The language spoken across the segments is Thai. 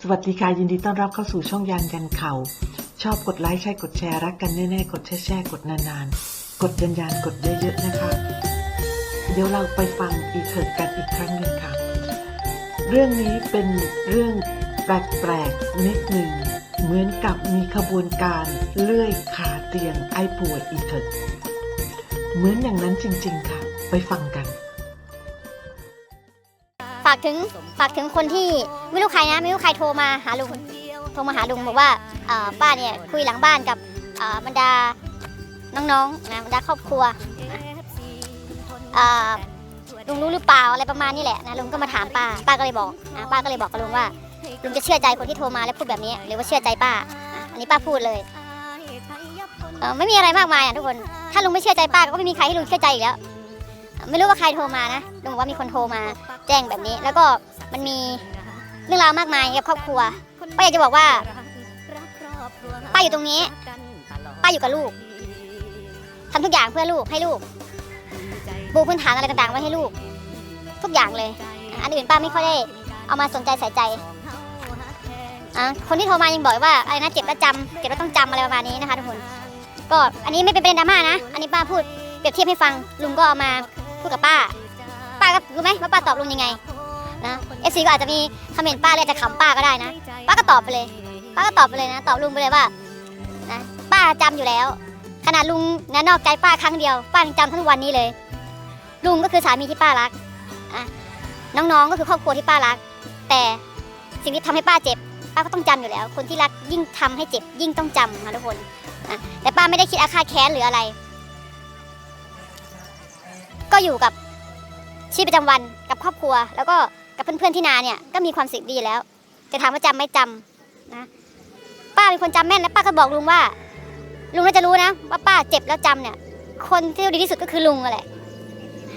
สวัสดีค่ะยินดีต้อนรับเข้าสู่ช่องยานยันเขาชอบกดไลค์ใช่กดแชร์รักกันแน่ๆกดแช่แช่กดนานๆ กดยันยันกดเยอะๆนะคะ เดี๋ยวเราไปฟังอีเถิดกันอีกครั้งหนึ่งค่ะ เรื่องนี้เป็นเรื่องแปลกๆนิดหนึ่งเหมือนกับมีขบวนการเลื่อยขาเตียงไอ้ป่วยอีเถิดเหมือนอย่างนั้นจริงๆค่ะ ไปฟังกันากถึงฝากถึงคนที่ไม่รู้ใครนะไม่รู้ใครโทรมาหาลุงโทรมาหาลุงบอกว่าป้าเนี่ยคุยหลังบ้านกับบรรดาน้องๆนะบรรดาครอบครัวลุงรู้หรือเปล่าอะไรประมาณนี้แหละนะลุงก็มาถามป้าป้าก็เลยบอกนะป้าก็เลยบอกกับลุงว่าลุงจะเชื่อใจคนที่โทรมาแล้วพูดแบบนี้ หรือว่าเชื่อใจป้า อันนี้ป้าพูดเลยเไม่มีอะไรมากมายอะทุกคน ถ้าลุงไม่เชื่อใจป้าก็ไม่มีใครให้ลุงเชื่อใจอีกแล้ว ไม่รู้ว่าใครโทรมานะลุงบอกว่ามีคนโทรมาแจ้งแบบนี้ แล้วก็มันมีเรื่องราวมากมายกับครอบครัวป้าอยากจะบอกว่าป้าอยู่ตรงนี้ป้าอยู่กับลูกทำทุกอย่างเพื่อลูกให้ลูกปูพื้นฐานอะไรต่างๆไว้ให้ลูก ทุกอย่างเลย อันอื่นป้าไม่ค่อยได้เอามาสนใจใส่ใจคนที่โทรมายังบอกว่าอะไรนะเจ็บแล้วจำเจ็บแล้วต้องจำอะไรประมาณนี้นะคะทุกคนก็อันนี้ไม่เป็นประเด็นดราม่านะ อันนี้ป้าพูดเปรียบเทียบให้ฟังลุงก็เอามา พูดกับป้า ป้าก็รู้ไหมว่าป้าตอบลุงยังไงนะเอฟซีก็อาจจะมีคอมเมนต์ป้าเลยอาจจะขำป้าก็ได้นะ ป้าก็ตอบไปเลย ป้าก็ตอบไปเลยนะ ตอบลุงไปเลยว่านะป้าจำอยู่แล้ว ขนาดลุงนะนอกใจป้าครั้งเดียว ป้ายังจำทั้งวันนี้เลย ลุงก็คือสามีที่ป้ารักอะน้องๆก็คือครอบครัวที่ป้ารัก แต่สิ่งที่ทำให้ป้าเจ็บ ป้าก็ต้องจำอยู่แล้ว คนที่รักยิ่งทำให้เจ็บยิ่งต้องจำนะทุกคนนะแต่ป้าไม่ได้คิดอาฆาตแค้นหรืออะไร ก็อยู่กับชีวิตประจำวันกับครอบครัว แล้วก็กับเพื่อนๆที่นาเนี่ยก็มีความสุขดีแล้ว แต่ถามว่าจำไม่จำนะ ป้าเป็นคนจำแม่นและป้าก็บอกลุงว่า ลุงน่าจะรู้นะ ว่าป้าเจ็บแล้วจำเนี่ย คนที่ดีที่สุดก็คือลุงแหละ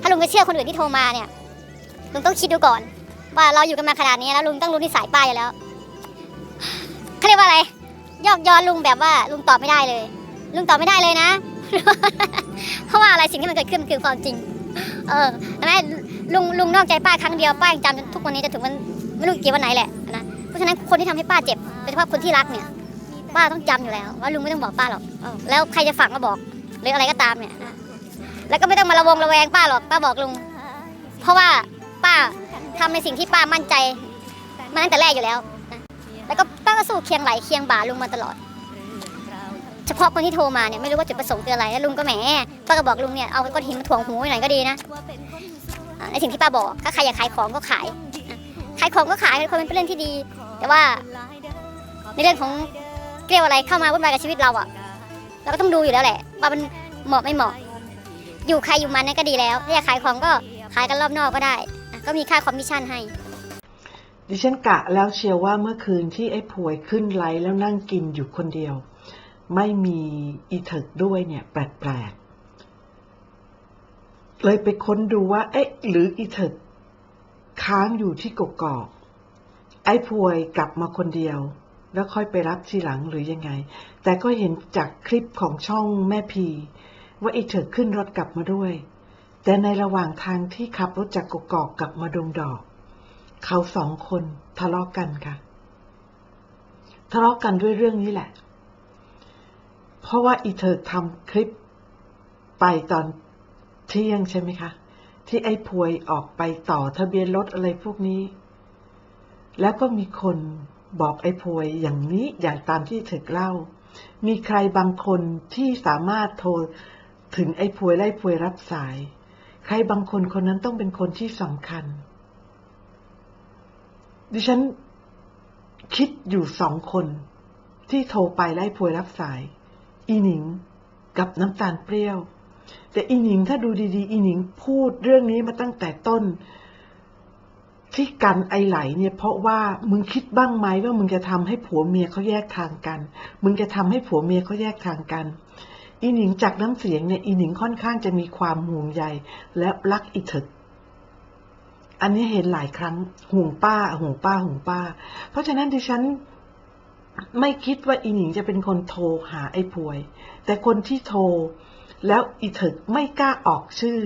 ถ้าลุงจะเชื่อคนอื่นที่โทรมาเนี่ยลุงต้องคิดดูก่อน ว่าเราอยู่กันมาขนาดนี้แล้วลุงต้องรู้นิสัยป้าอยู่แล้วเขาเรียกว่าอะไรยอกย้อนลุงแบบว่าลุงตอบไม่ได้เลย ลุงตอบไม่ได้เลยนะ เพราะว่าอะไรสิ่งที่มันเกิดขึ้นมันคือความจริง เออใช่ไหมลุงลุงนอกใจป้าครั้งเดียวป้ายังจำจนทุกวันนี้จะถึงมันไม่รู้กี่วันไหนแหละนะเพราะฉะนั้นคนที่ทำให้ป้าเจ็บโดยเฉพาะคนที่รักเนี่ยป้าต้องจำอยู่แล้ว ว่าลุงไม่ต้องบอกป้าหรอกออแล้วใครจะฝากมาบอกหรืออะไรก็ตามเนี่ยนะแล้วก็ไม่ต้องมาระวงระแวงป้าหรอกป้าบอกลุง เพราะว่าป้าทำในสิ่งที่ป้ามั่นใจมาตั้งแต่แรกอยู่แล้วนะแล้วก็ป้าก็สู้เคียงไหลเคียงบ่าลุงมาตลอด เฉพาะคนที่โทรมาเนี่ยไม่รู้ว่าจุดประสงค์คืออะไรแล้วลุงก็แหมป้าก็บอกลุงเนี่ยเอาก้อนหินมาถ่วงหูไหน่อยก็ดีนะในสิ่งที่ป้าบอกถ้าใครอยากขายของก็ขายขายของก็ขายคนเป็นเรื่องที่ดี แต่ว่าในเรื่องของเรียกว่าอะไรเข้ามาวุ่นวายกับชีวิตเราอะเราก็ต้องดูอยู่แล้วแหละ ว่ามันเหมาะไม่เหมาะ อยู่ใครอยู่มันนั่นก็ดีแล้วถ้าอยากขายของก็ขายกันรอบนอกก็ได้ ก็มีค่าคอมมิชชั่นให้ ดิฉันกะแล้วเชียวว่าเมื่อคืนที่ไอ้ผวยขึ้นไลฟ์แล้วนั่งกินอยู่คนเดียว ไม่มีอีเถิกด้วยเนี่ยแปลกๆ เลยไปค้นดูว่า เอ๊ะ หรืออีเถิกค้างอยู่ที่กกอกไอ้พวยกลับมาคนเดียว แล้วค่อยไปรับทีหลังหรือยังไง แต่ก็เห็นจากคลิปของช่องแม่พี ว่าอีเถิกขึ้นรถกลับมาด้วย แต่ในระหว่างทางที่ขับรถจากกกอกกลับมาดงดอก เขาสองคนทะเลาะกันค่ะ ทะเลาะกันด้วยเรื่องนี้แหละ เพราะว่าอีเธอทำคลิปไปตอนเที่ยงใช่ไหมคะ ที่ไอ้พวยออกไปต่อทะเบียนรถอะไรพวกนี้ แล้วก็มีคนบอกไอ้พวยอย่างนี้อย่างตามที่เธอเล่า มีใครบางคนที่สามารถโทรถึงไอ้พวยไล่พวยรับสาย ใครบางคนคนนั้นต้องเป็นคนที่สำคัญ ดิฉันคิดอยู่สองคนที่โทรไปไล่พวยรับสาย อีหนิงกับน้ำตาลเปรี้ยว แต่อีหนิงถ้าดูดีๆ อีหนิงพูดเรื่องนี้มาตั้งแต่ต้น ที่กันไอไหลเนี่ยเพราะว่ามึงคิดบ้างไหมว่ามึงจะทำให้ผัวเมียเขาแยกทางกัน มึงจะทำให้ผัวเมียเขาแยกทางกัน อีหนิงจากน้ำเสียงเนี่ยอีหนิงค่อนข้างจะมีความห่วงใยและรักอีถึกอันนี้เห็นหลายครั้งห่วงป้าห่วงป้าห่วงป้า เพราะฉะนั้นดิฉัน ไม่คิดว่าอีหนิงจะเป็นคนโทรหาไอ้พวย แต่คนที่โทร แล้วอีเถิกไม่กล้าออกชื่อ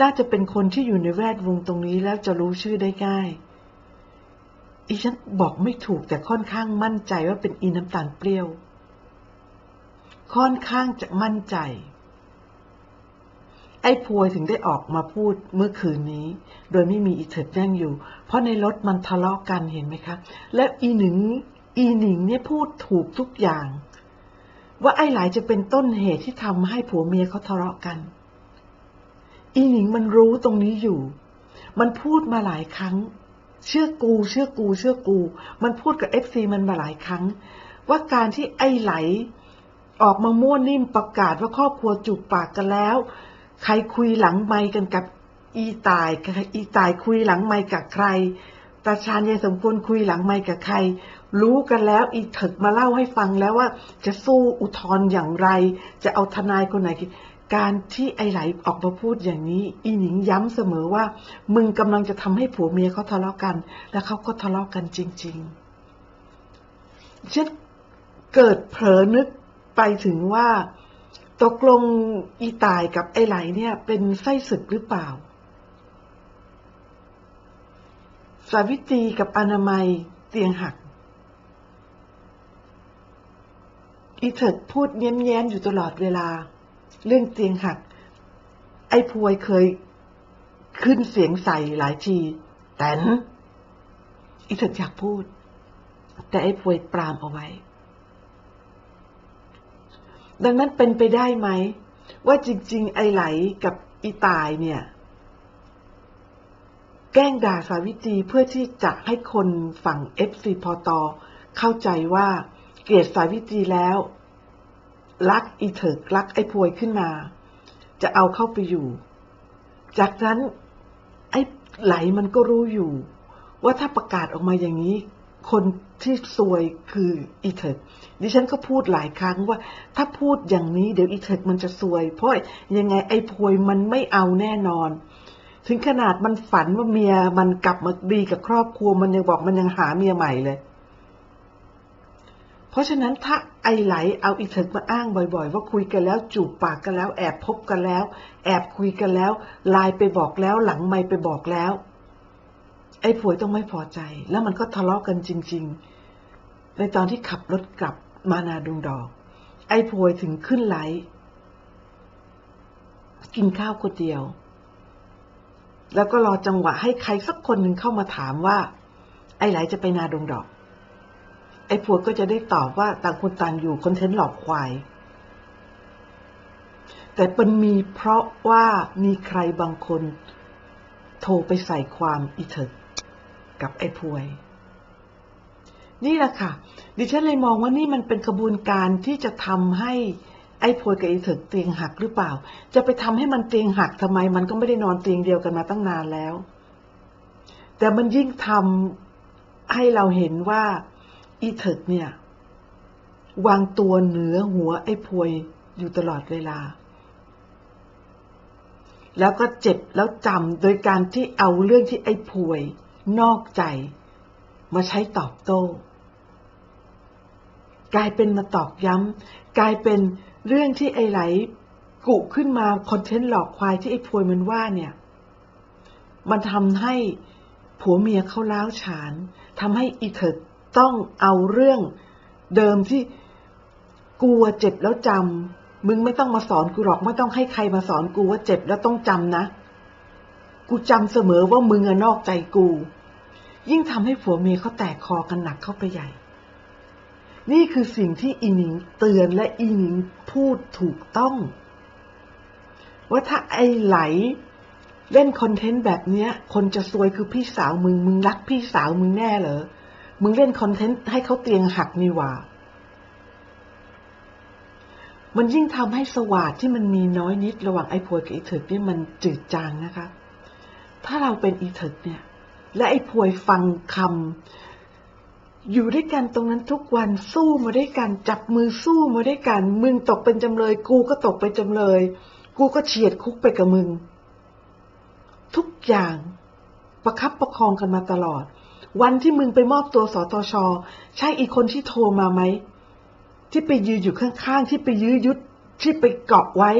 น่าจะเป็นคนที่อยู่ในแวดวงตรงนี้แล้วจะรู้ชื่อได้ง่าย อีฉันบอกไม่ถูกแต่ค่อนข้างมั่นใจว่าเป็นอีน้ำตาลเปรี้ยว ค่อนข้างจะมั่นใจ ไอ้พวยถึงได้ออกมาพูดเมื่อคืนนี้ โดยไม่มีอีเถิดนั่งอยู่ เพราะในรถมันทะเลาะกันเห็นไหมคะ และอีหนิง อีหนิงเนี่ยพูดถูกทุกอย่าง ว่าไอ้หลายจะเป็นต้นเหตุที่ทำให้ผัวเมียเขาทะเลาะกัน อีหนิงมันรู้ตรงนี้อยู่ มันพูดมาหลายครั้ง เชื่อกู เชื่อกู เชื่อกู มันพูดกับเอฟซีมันมาหลายครั้ง ว่าการที่ไอ้ไหล ออกมาม่วนนิ่มประกาศว่าครอบครัวจูบปากกันแล้ว ใครคุยหลังไมกันกับอีตายอีตายคุยหลังไมกับใครตาชาญยายสมควรคุยหลังไมกับใคร รู้กันแล้วอีถึกมาเล่าให้ฟังแล้วว่า จะสู้อุทธรณ์อย่างไร จะเอาทนายคนไหนการที่ไอ้ไหลออกมาพูดอย่างนี้ อีหนิงย้ำเสมอว่า มึงกำลังจะทำให้ผัวเมียเขาทะเลาะกัน แล้วเขาก็ทะเลาะกันจริงๆฉันเกิดเผลอนึกไปถึงว่า ตกลงอีตายกับไอ้ไหลเนี่ย เป็นไส้ศึกหรือเปล่า สาวิตรีกับอนามัยเตียงหัก อีเถิดพูดแย้มๆอยู่ตลอดเวลา เรื่องเตียงหัก ไอ้พวยเคยขึ้นเสียงใส่หลายทีแต่นอีเถิดอยากพูด แต่ไอ้พวยปรามเอาไว้ ดังนั้นเป็นไปได้ไหม ว่าจริง ๆ ไอ้ไหลกับอีตายเนี่ย แกล้งด่าสาวิตรีเพื่อที่จะให้คนฝั่งเอฟซีพอตอเข้าใจว่า เกลียดสายวิตรีแล้ว รักอีเถิกรักไอ้พวยขึ้นมา จะเอาเข้าไปอยู่ จากนั้นไอ้ไหลมันก็รู้อยู่ ว่าถ้าประกาศออกมาอย่างนี้ คนที่ซวยคืออีเถิกดิฉันก็พูดหลายครั้งว่า ถ้าพูดอย่างนี้เดี๋ยวอีเถิกมันจะซวย เพราะยังไงไอ้พวยมันไม่เอาแน่นอน ถึงขนาดมันฝันว่าเมียมันกลับมาดีกับครอบครัวมันยังบอกมันยังหาเมียใหม่เลย เพราะฉะนั้นถ้าไอไหลเอาอีเถิกมาอ้างบ่อย ๆ ว่าคุยกันแล้วจูบปากกันแล้ว แอบพบกันแล้ว แอบคุยกันแล้วไลน์ไปบอกแล้วหลังไม่ไปบอกแล้ว ไอ้ผวยต้องไม่พอใจ แล้วมันก็ทะเลาะกันจริง ๆ ในตอนที่ขับรถกลับมานาดุงดอก ไอ้ผวยถึงขึ้นไลน์กินข้าวคนเดียว แล้วก็รอจังหวะให้ใครสักคนหนึ่งเข้ามาถามว่า ไอ้ไหลจะไปนาดงดอก ไอ้พวกก็จะได้ตอบว่าต่างคนต่างอยู่คอนเทนต์หลอกควาย แต่เป็นมีเพราะว่ามีใครบางคนโทรไปใส่ความอีเถิกกับไอ้พวย นี่แหละค่ะ ดิฉันเลยมองว่านี่มันเป็นกระบวนการที่จะทำให้ไอ้พวยกับไอ้เถิกเตียงหักหรือเปล่า จะไปทำให้มันเตียงหักทำไม มันก็ไม่ได้นอนเตียงเดียวกันมาตั้งนานแล้ว แต่มันยิ่งทำให้เราเห็นว่า อีเถิกเนี่ย วางตัวเหนือหัวไอ้พวยอยู่ตลอดเวลา แล้วก็เจ็บแล้วจำโดยการที่เอาเรื่องที่ไอ้พวย นอกใจ มาใช้ตอบโต้ กลายเป็นมาตอกย้ำกลายเป็นเรื่องที่ไอ้ไหลกุขึ้นมาคอนเทนต์หลอกควายที่ไอ้พวยมันว่าเนี่ย มันทำให้ผัวเมียเขาล้าวฉานทำให้อีเถิด ต้องเอาเรื่องเดิมที่กลัวเจ็บแล้วจำมึงไม่ต้องมาสอนกูหรอกไม่ต้องให้ใครมาสอนกูว่าเจ็บแล้วต้องจำนะ กูจำเสมอว่ามึงอะนอกใจกู ยิ่งทำให้ผัวเมียเขาแตกคอกันหนักเข้าไปใหญ่ นี่คือสิ่งที่อีหนิงเตือนและอีหนิงพูดถูกต้อง ว่าถ้าไอ้ไหลเล่นคอนเทนต์แบบเนี้ย คนจะซวยคือพี่สาวมึง มึงรักพี่สาวมึงแน่เหรอ มึงเล่นคอนเทนต์ให้เขาเตียงหักนี่หว่า มันยิ่งทำให้สวาดที่มันมีน้อยนิดระหว่างไอ้พวยกับไอ้เถิกเนี่ยมันจืดจางนะคะ ถ้าเราเป็นอีเถิกเนี่ย และไอ้พวยฟังคำอยู่ด้วยกันตรงนั้นทุกวันสู้มาด้วยกัน จับมือสู้มาด้วยกัน มึงตกเป็นจำเลย กูก็ตกเป็นจำเลย กูก็เฉียดคุกไปกับมึง ทุกอย่างประคับประคองกันมาตลอด วันที่มึงไปมอบตัวสตช ใช่อีกคนที่โทรมาไหม ที่ไปยืนอยู่ข้างๆ ที่ไปยื้อยุด ที่ไปเกาะไว้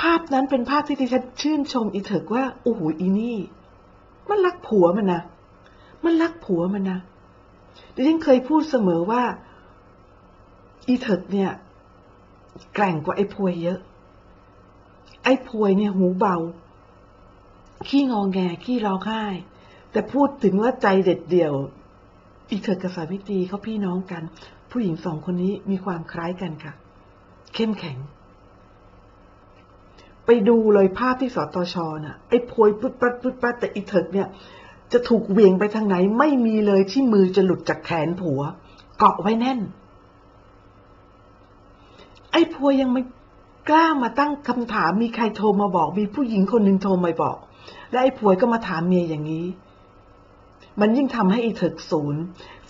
ภาพนั้นเป็นภาพที่ดิฉันชื่นชมอีเถิกว่า โอ้โหอีนี่ มันรักผัวมันนะ มันรักผัวมันนะ ดิฉันเคยพูดเสมอว่า อีเถิกเนี่ย แกร่งกว่าไอ้พวยเยอะ ไอ้พวยเนี่ยหูเบาขี้งองแงขี้ร้องไห้ แต่พูดถึงว่าใจเด็ดเดี่ยว อีเถิกกับสาวิตรีเขาพี่น้องกัน ผู้หญิงสองคนนี้มีความคล้ายกันค่ะ เข้มแข็ง ไปดูเลยภาพที่สตชน่ะ ไอ้พวยปุ๊ดปัดปุ๊ดปัดแต่อีเถิกเนี่ย จะถูกเวียงไปทางไหนไม่มีเลยที่มือจะหลุดจากแขนผัว เกาะไว้แน่น ไอ้พวยยังไม่กล้ามาตั้งคำถามมีใครโทรมาบอกมีผู้หญิงคนหนึ่งโทรมาบอก และไอ้พวยก็มาถามเมียอย่างนี้ มันยิ่งทำให้อีเถิกศูนย์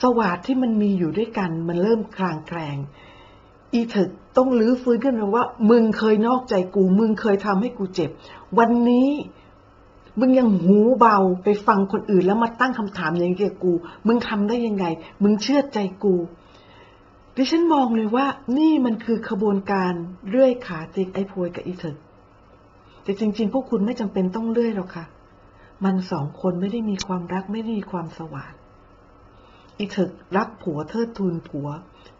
สวัสดที่มันมีอยู่ด้วยกัน มันเริ่มคลางแคลงอีเถิกต้องลื้อฟื้นขึ้นมาว่า มึงเคยนอกใจกู มึงเคยทำให้กูเจ็บ วันนี้มึงยังหูเบาไปฟังคนอื่นแล้วมาตั้งคำถามอย่างนี้กับกู มึงทำได้ยังไง มึงเชื่อใจกู ดิฉันมองเลยว่า นี่มันคือขบวนการเลื่อยขาจิกไอ้พวยกับอีเถิกแต่จริง ๆ พวกคุณไม่จำเป็นต้องเลื่อยหรอกค่ะ มันสองคนไม่ได้มีความรักไม่ได้มีความสวาสดอีเถิกรักผัวเทิดทูนผัว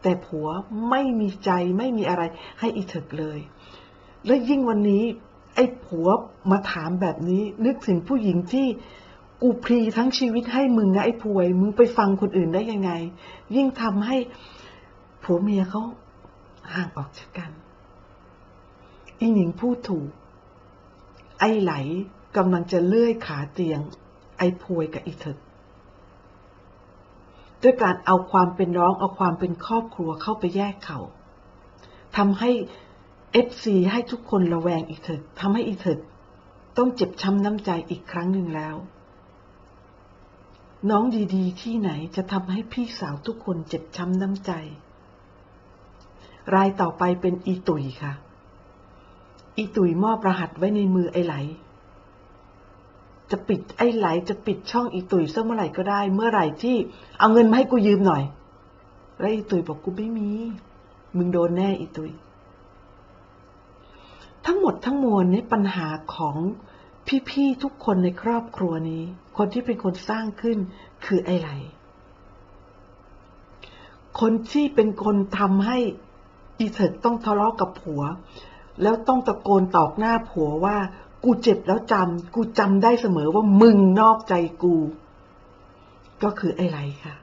แต่ผัวไม่มีใจไม่มีอะไรให้อีเถิกเลย และยิ่งวันนี้ ไอ้ผัวมาถามแบบนี้ นึกถึงผู้หญิงที่กูพรีทั้งชีวิตให้มึงนะไอ้พวย มึงไปฟังคนอื่นได้ยังไง ยิ่งทำให้ผัวเมียเขาห่างออกจากกัน อีหนิงพูดถูก ไอ้ไหล กำลังจะเลื่อยขาเตียง ไอ้พวยกับอีเถิกด้วยการเอาความเป็นร้องเอาความเป็นครอบครัวเข้าไปแยกเขาทำให้เอฟซีให้ทุกคนระแวงอีเถิกทำให้อีเถิกต้องเจ็บช้ำน้ำใจอีกครั้งหนึ่งแล้ว น้องดีๆ ที่ไหนจะทำให้พี่สาวทุกคนเจ็บช้ำน้ำใจ รายต่อไปเป็นอีตุยค่ะ อีตุยมอบรหัสไว้ในมือไอ้ไหล จะปิดไอ้ไหลจะปิดช่องอีตุยสักเมื่อไหร่ก็ได้ เมื่อไหร่ที่เอาเงินมาให้กูยืมหน่อย แล้วอีตุยบอกกูไม่มี มึงโดนแน่อีตุย ทั้งหมดทั้งมวลนี้ปัญหาของพี่ๆทุกคนในครอบครัวนี้ คนที่เป็นคนสร้างขึ้นคือไอ้ไหล คนที่เป็นคนทำให้อีเถิกต้องทะเลาะกับผัว แล้วต้องตะโกนตอกหน้าผัวว่า กูเจ็บแล้วจำกูจำได้เสมอว่ามึงนอกใจกู ก็คือไอ้ไรค่ะ